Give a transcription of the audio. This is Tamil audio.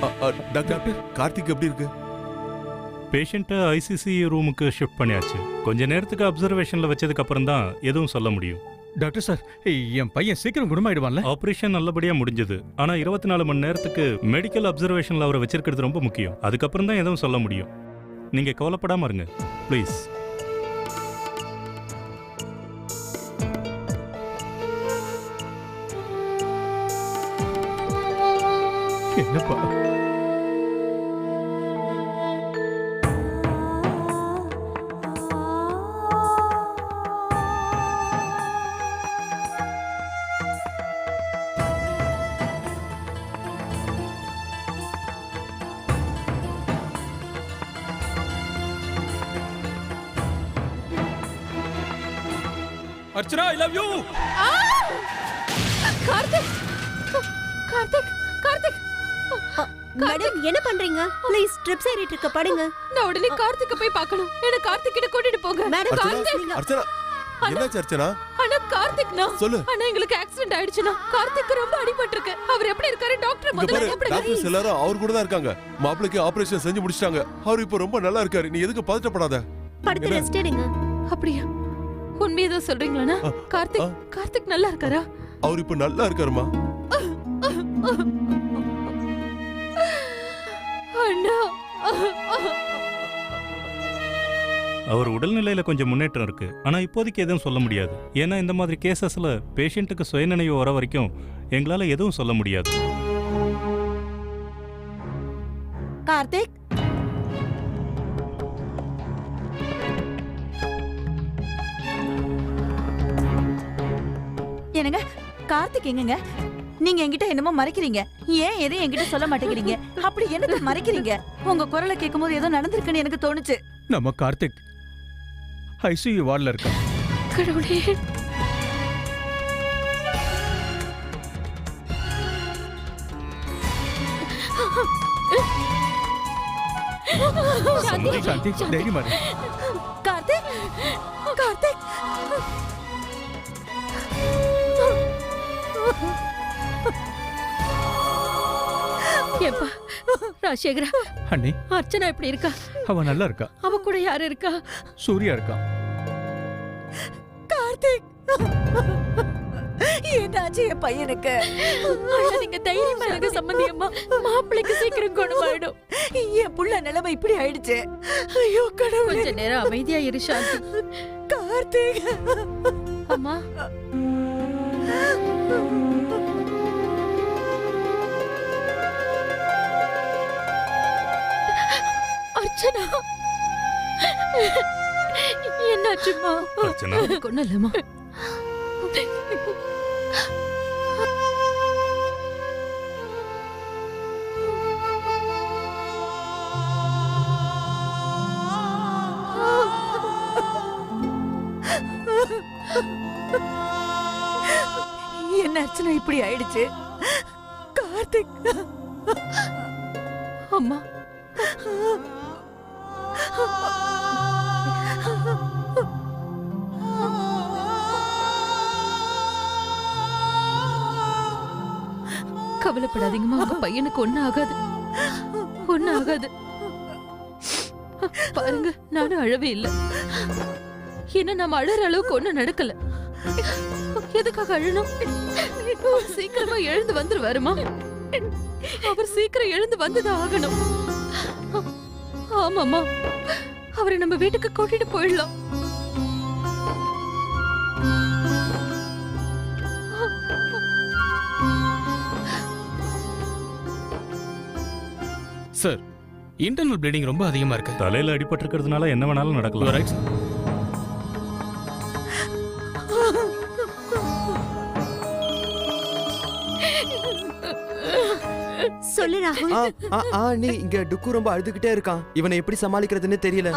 டாக்டர் கார்த்திக் எப்படி இருக்கு? பேஷண்ட்டை ஐசிசி ரூமுக்கு ஷிஃப்ட் பண்ணியாச்சு. கொஞ்ச நேரத்துக்கு அப்சர்வேஷனில் வச்சதுக்கு அப்புறம் தான் எதுவும் சொல்ல முடியும். டாக்டர் சார் என் பையன் சீக்கிரம் குணமாயிடுவான்ல? ஆபரேஷன் நல்லபடியா முடிஞ்சது. ஆனா இருபத்தி நாலு மணி நேரத்துக்கு மெடிக்கல் அப்சர்வேஷன்ல அவரை வச்சிருக்கிறது ரொம்ப முக்கியம். அதுக்கப்புறம் தான் எதுவும் சொல்ல முடியும். நீங்க கவலைப்படாம இருங்க. ப்ளீஸ் என்னப்பா? Archana I love you Karthik! Madam என்ன பண்றீங்க? ப்ளீஸ் ட்ரிப்ஸ் ஏறிட்டு இருக்க படுங்க. நான் உடனே கார்த்திக்க போய் பார்க்கணும். என்ன கார்த்திக் கிட்ட கூட்டிட்டு போங்க. மேடம் அர்ச்சனா கார்த்திக் அர்ச்சனா என்னாச்சு அர்ச்சனா? அண்ணா கார்த்திக்னா? சொல்லு. அண்ணா எங்களுக்கு ஆக்சிடென்ட் ஆயிடுச்சுனா கார்த்திக் ரொம்ப அடிபட்டிருக்கு. அவர் எப்படி இருக்காரு? டாக்டர் முதல்ல எப்படி டாக்டர்ஸ் எல்லாரும் அவர் கூட தான் இருக்காங்க. மாப்பிளைக்கு ஆபரேஷன் செஞ்சு முடிச்சிட்டாங்க. அவர் இப்போ ரொம்ப நல்லா இருக்காரு. நீ எதுக்கு பதட்டப்படாத? படுத்து ரெஸ்ட் எடுங்க. அப்படியா? உண்மையதான் சொல்றீங்களாண்ணா? ஆ, கார்த்திக். கார்த்திக் நல்லா இருக்காரா? அவர் இப்போ நல்லா இருக்காருமா? அண்ணா. அவர் உடல்நிலையில கொஞ்சம் முன்னேற்றம் இருக்கு. ஆனா இப்போதைக்கு எதுவும் சொல்ல முடியாது. ஏன்னா இந்த மாதிரி கேசஸ்ல பேஷண்ட்டுக்கு சுயநினைவு வர வரைக்கும் எங்களால எதுவும் சொல்ல முடியாது. கார்த்திக்? என்னங்க? கார்த்திக் எங்கங்க? நீங்க என்கிட்ட என்னமோ மறைக்கிறீங்க. ஏன் எதையும் என்கிட்ட சொல்ல மாட்டேங்கிறீங்க? அப்படி என்னத்த மறைக்கிறீங்க? உங்க குரலை கேட்கும்போது ஏதோ நடந்திருக்குன்னு எனக்கு தோணுச்சு. நம்ம கார்த்திக் ஐசியூ வார்டில் இருக்கான் கடவுளே. சாந்தி, சாந்தி தைரியமா கார்த்திக். ஏப்பா ராஜசேகரா அண்ணி. அர்ச்சனா எப்படி இருக்கா? அவன் நல்லா இருக்கா. அவ கூட யாரு இருக்கா? சூர்யா இருக்கான் கார்த்திக். என்னாச்சு என் பையனுக்கு? அண்ணா, நீங்க தைரியமா இருங்க சம்மந்தி அம்மா. மாப்பிள்ளைக்கு சீக்கிரம் குணமாயிடும். என் புள்ள நிலைமை இப்படி ஆயிடுச்சு. ஐயோ கடவுளே. கொஞ்ச நேரம் அமைதியா இரு சாந்தி. கார்த்திக். அம்மா. அர்ச்சனா என்னாச்சுமா? அர்ச்சனா இல்லம்மா என்ன அர்ச்சனா இப்படி ஆயிடுச்சு. கார்த்திக். அம்மா. கவலைப்படாதீங்கம்மா உங்க பையனுக்கு ஒண்ணு ஆகாது. ஒண்ணு ஆகாது. பாருங்க நானும் அழவே இல்லை. ஏன்னா நம்ம அழற அளவுக்கு ஒண்ணு நடக்கல. எதுக்காக அழணும்? சீக்கிரமா எழுந்து வந்துருவாருமா? அவர் சீக்கிரம் எழுந்து வந்துதான் ஆகணும். ஆமாமா அவரை நம்ம வீட்டுக்கு கூட்டிட்டு போயிடலாம். சார் இன்டர்னல் ப்ளீடிங் ரொம்ப அதிகமா இருக்கு. தலையில அடிபட்டிருக்கிறதுனால என்ன வேணாலும் நடக்கலாம். ரைட் சொல்லு ராகுல். நீ இங்க டுக்கு ரொம்ப அழுதுகிட்டே இருக்கான். இவனை எப்படி சமாளிக்கிறதுன்னு தெரியல.